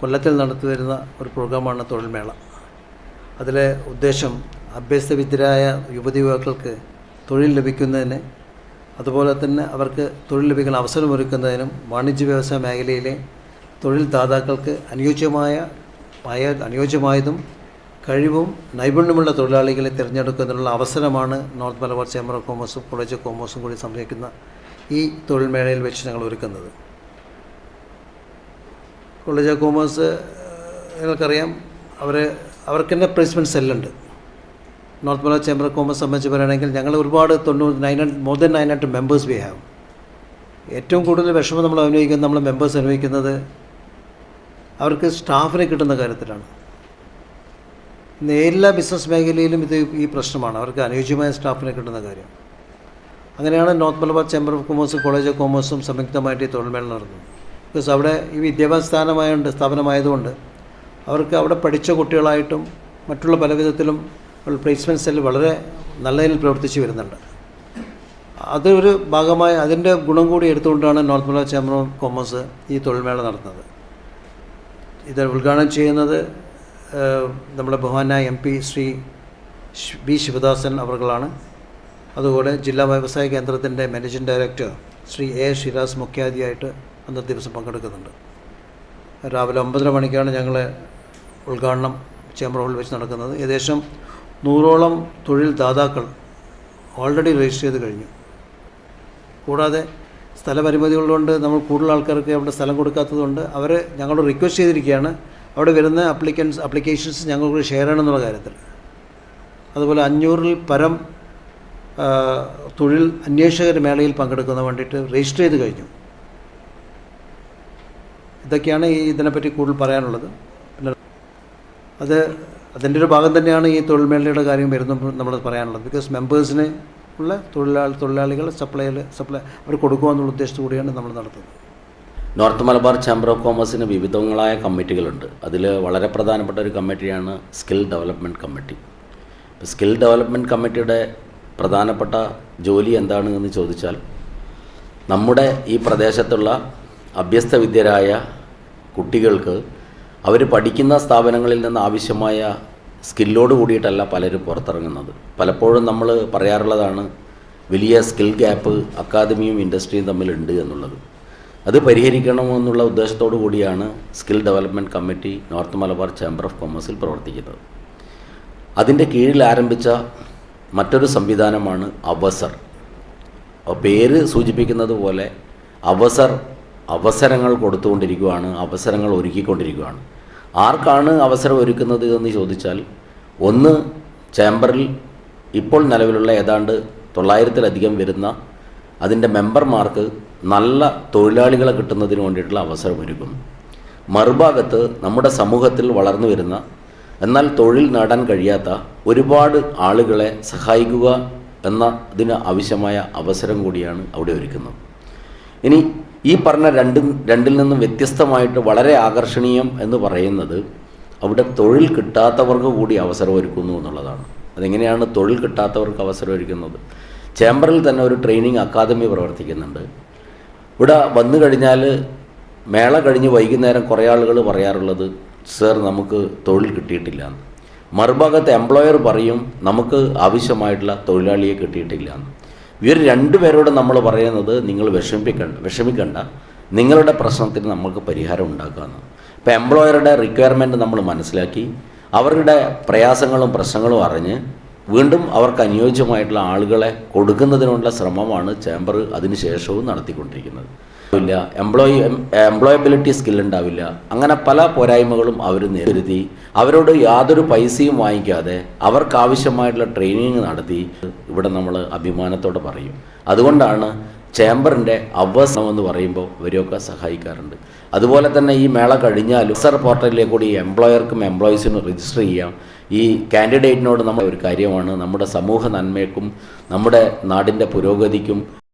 കൊല്ലത്തിൽ നടത്തി വരുന്ന ഒരു പ്രോഗ്രാമാണ് തൊഴിൽമേള അതിലെ ഉദ്ദേശം അഭ്യസ്തവിദ്യരായ യുവതി യുവാക്കൾക്ക് തൊഴിൽ ലഭിക്കുന്നതിന് അതുപോലെ തന്നെ അവർക്ക് തൊഴിൽ ലഭിക്കുന്ന അവസരമൊരുക്കുന്നതിനും വാണിജ്യ വ്യവസായ മേഖലയിലെ തൊഴിൽ ദാതാക്കൾക്ക് അനുയോജ്യമായ ആയ അനുയോജ്യമായതും കഴിവും നൈപുണ്യമുള്ള തൊഴിലാളികളെ തിരഞ്ഞെടുക്കുന്നതിനുള്ള അവസരമാണ് നോർത്ത് മലബാർ ചേംബർ ഓഫ് കോമേഴ്സും കോളേജ് ഓഫ് കോമേഴ്സും കൂടി സംരക്ഷിക്കുന്ന ഈ തൊഴിൽ മേളയിൽ വെച്ച് ഞങ്ങൾ ഒരുക്കുന്നത്. കോളേജ് ഓഫ് കോമേഴ്സ് നിങ്ങൾക്കറിയാം അവർ അവർക്ക് തന്നെ placement സെല്ലുണ്ട്. North Malabar chamber of commerce സംബന്ധിച്ച് പറയുകയാണെങ്കിൽ ഞങ്ങൾ ഒരുപാട് തൊണ്ണൂറ് nine hundred more than nine hundred members we have ഏറ്റവും കൂടുതൽ വിഷമം നമ്മൾ അനുഭവിക്കുന്നത് നമ്മൾ മെമ്പേഴ്സ് അനുഭവിക്കുന്നത് അവർക്ക് സ്റ്റാഫിനെ കിട്ടുന്ന കാര്യത്തിലാണ്. ഇന്ന് എല്ലാ ബിസിനസ് മേഖലയിലും ഇത് ഈ പ്രശ്നമാണ്. അവർക്ക് അനുയോജ്യമായ സ്റ്റാഫിനെ കിട്ടുന്ന കാര്യം. അങ്ങനെയാണ് നോർത്ത് മലബാർ ചേംബർ ഓഫ് കൊമേഴ്സും കോളേജ് ഓഫ് കോമേഴ്സും സംയുക്തമായിട്ട് ഈ തൊഴിൽമേള നടന്നത്. ബിക്കോസ് അവിടെ ഈ വിദ്യാഭ്യാസ സ്ഥാനമായതുകൊണ്ട് സ്ഥാപനമായതുകൊണ്ട് അവർക്ക് അവിടെ പഠിച്ച കുട്ടികളായിട്ടും മറ്റുള്ള പല വിധത്തിലും പ്ലേസ്മെന്റ് വളരെ നല്ല രീതിയിൽ പ്രവർത്തിച്ച് വരുന്നുണ്ട്. അതൊരു ഭാഗമായി അതിന്റെ ഗുണം കൂടി എടുത്തുകൊണ്ടാണ് north Malabar chamber of commerce ഈ തൊഴിൽമേള നടത്തുന്നത്. ഇത് ഉദ്ഘാടനം ചെയ്യുന്നത് നമ്മുടെ ബഹുമാന M P Shri B Sivadasan അവർകളാണ്. അതുപോലെ ജില്ലാ വ്യവസായ കേന്ദ്രത്തിന്റെ managing director Shri A Shiraz മുഖ്യാതിയായിട്ട് അന്നത്തെ ദിവസം പങ്കെടുക്കുന്നുണ്ട്. രാവിലെ ഒമ്പതര മണിക്കാണ് ഞങ്ങൾ ഉദ്ഘാടനം ചേംബർ ഹാളിൽ വെച്ച് നടക്കുന്നത്. ഏകദേശം നൂറോളം തൊഴിൽ ദാതാക്കൾ ഓൾറെഡി രജിസ്റ്റർ ചെയ്ത് കഴിഞ്ഞു. കൂടാതെ സ്ഥലപരിമിതികളുണ്ട് നമ്മൾ കൂടുതൽ ആൾക്കാർക്ക് അവിടെ സ്ഥലം കൊടുക്കാത്തതുകൊണ്ട് അവർ ഞങ്ങളോട് റിക്വസ്റ്റ് ചെയ്തിരിക്കുകയാണ്. അവിടെ വരുന്ന അപ്ലിക്കൻസ് അപ്ലിക്കേഷൻസ് ഞങ്ങൾക്ക് ഷെയർ ചെയ്യണമെന്നുള്ള കാര്യത്തിൽ. അതുപോലെ അഞ്ഞൂറിൽ പരം തൊഴിൽ അന്വേഷകർ മേളയിൽ പങ്കെടുക്കുന്ന വേണ്ടിയിട്ട് രജിസ്റ്റർ ചെയ്ത് കഴിഞ്ഞു. ഇതൊക്കെയാണ് ഈ ഇതിനെപ്പറ്റി കൂടുതൽ പറയാനുള്ളത്. അത് അതിന്റെ ഒരു ഭാഗം തന്നെയാണ് ഈ തൊഴിൽ മേളയുടെ കാര്യം വരുമ്പോൾ നമ്മൾ പറയാനുള്ളത്. ബിക്കോസ് മെമ്പേഴ്സിന് ഉള്ള തൊഴിലാളി തൊഴിലാളികൾ സപ്ലൈയിൽ സപ്ലൈ അവർ കൊടുക്കുക എന്നുള്ള ഉദ്ദേശത്തോടു കൂടിയാണ് നമ്മൾ നടത്തുന്നത്. നോർത്ത് മലബാർ ചേംബർ ഓഫ് കോമേഴ്സിന് വിവിധങ്ങളായ കമ്മിറ്റികളുണ്ട്. അതിൽ വളരെ പ്രധാനപ്പെട്ട ഒരു കമ്മിറ്റിയാണ് skill development committee skill development കമ്മിറ്റിയുടെ പ്രധാനപ്പെട്ട ജോലി എന്താണെന്ന് ചോദിച്ചാൽ നമ്മുടെ ഈ പ്രദേശത്തുള്ള അഭ്യസ്തവിദ്യരായ കുട്ടികൾക്ക് അവർ പഠിക്കുന്ന സ്ഥാപനങ്ങളിൽ നിന്ന് ആവശ്യമായ സ്കില്ലോട് കൂടിയിട്ടല്ല പലരും പുറത്തിറങ്ങുന്നത്. പലപ്പോഴും നമ്മൾ പറയാറുള്ളതാണ് വലിയ സ്കിൽ ഗ്യാപ്പ് അക്കാദമിയും ഇൻഡസ്ട്രിയും തമ്മിലുണ്ട് എന്നുള്ളത്. അത് പരിഹരിക്കണമെന്നുള്ള ഉദ്ദേശത്തോടു കൂടിയാണ് skill development committee north Malabar chamber of കൊമേഴ്സിൽ പ്രവർത്തിക്കുന്നത്. അതിന്റെ കീഴിൽ ആരംഭിച്ച മറ്റൊരു സംവിധാനമാണ് അവസർ. പേര് സൂചിപ്പിക്കുന്നത് പോലെ അവസർ അവസരങ്ങൾ കൊടുത്തുകൊണ്ടിരിക്കുകയാണ് അവസരങ്ങൾ ഒരുക്കിക്കൊണ്ടിരിക്കുകയാണ് ആർക്കാണ് അവസരം ഒരുക്കുന്നത് എന്ന് ചോദിച്ചാൽ ഒന്ന് ചേംബറിൽ ഇപ്പോൾ നിലവിലുള്ള ഏതാണ്ട് തൊള്ളായിരത്തിലധികം വരുന്ന അതിന്റെ മെമ്പർമാർക്ക് നല്ല തൊഴിലാളികളെ കിട്ടുന്നതിന് വേണ്ടിയിട്ടുള്ള അവസരം ഒരുക്കുന്നു മറുഭാഗത്ത് നമ്മുടെ സമൂഹത്തിൽ വളർന്നു വരുന്ന എന്നാൽ തൊഴിൽ നേടാൻ കഴിയാത്ത ഒരുപാട് ആളുകളെ സഹായിക്കുക എന്നതിന് ആവശ്യമായ അവസരം കൂടിയാണ് അവിടെ ഒരുക്കുന്നത്. ഇനി ഈ പറഞ്ഞ രണ്ടും രണ്ടിൽ നിന്നും വ്യത്യസ്തമായിട്ട് വളരെ ആകർഷണീയം എന്ന് പറയുന്നത് അവിടെ തൊഴിൽ കിട്ടാത്തവർക്ക് കൂടി അവസരം ഒരുക്കുന്നു എന്നുള്ളതാണ്. അതെങ്ങനെയാണ് തൊഴിൽ കിട്ടാത്തവർക്ക് അവസരം ഒരുക്കുന്നത് ചേംബറിൽ തന്നെ ഒരു ട്രെയിനിങ് അക്കാദമി പ്രവർത്തിക്കുന്നുണ്ട്. ഇവിടെ വന്നു കഴിഞ്ഞാൽ മേള കഴിഞ്ഞ് വൈകുന്നേരം കുറേ ആളുകൾ പറയാറുള്ളത് സർ നമുക്ക് തൊഴിൽ കിട്ടിയിട്ടില്ല എന്ന്. മറുഭാഗത്ത് എംപ്ലോയർ പറയും നമുക്ക് ആവശ്യമായിട്ടുള്ള തൊഴിലാളിയെ കിട്ടിയിട്ടില്ല എന്ന്. ഇവർ രണ്ടുപേരോട് നമ്മൾ പറയുന്നത് നിങ്ങൾ വിഷമിപ്പിക്കണ്ട വിഷമിക്കണ്ട. നിങ്ങളുടെ പ്രശ്നത്തിന് നമുക്ക് പരിഹാരം ഉണ്ടാക്കാമെന്ന് ഇപ്പോൾ എംപ്ലോയറുടെ റിക്വയർമെന്റ് നമ്മൾ മനസ്സിലാക്കി. അവരുടെ പ്രയാസങ്ങളും പ്രശ്നങ്ങളും അറിഞ്ഞ് വീണ്ടും അവർക്ക് അനുയോജ്യമായിട്ടുള്ള ആളുകളെ കൊടുക്കുന്നതിനുള്ള ശ്രമമാണ് ചേംബർ അതിനുശേഷവും നടത്തിക്കൊണ്ടിരിക്കുന്നത്. ഇല്ല. എംപ്ലോയി എംപ്ലോയബിലിറ്റി സ്കിൽ ഉണ്ടാവില്ല. അങ്ങനെ പല പോരായ്മകളും അവർ നേരിടുത്തി. അവരോട് യാതൊരു പൈസയും വാങ്ങിക്കാതെ അവർക്ക് ആവശ്യമായിട്ടുള്ള ട്രെയിനിങ് നടത്തി. ഇവിടെ നമ്മൾ അഭിമാനത്തോടെ പറയും. അതുകൊണ്ടാണ് ചേംബറിന്റെ അവസരം എന്ന് പറയുമ്പോൾ ഇവരെയൊക്കെ സഹായിക്കാറുണ്ട്. അതുപോലെ തന്നെ ഈ മേള കഴിഞ്ഞാൽ സർ പോർട്ടലിലേക്ക് കൂടി എംപ്ലോയർക്കും എംപ്ലോയീസിനും രജിസ്റ്റർ ചെയ്യാം. ഈ കാൻഡിഡേറ്റിനോട് നമ്മൾ ഒരു കാര്യമാണ്. നമ്മുടെ സമൂഹ നന്മയ്ക്കും നമ്മുടെ നാടിന്റെ പുരോഗതിക്കും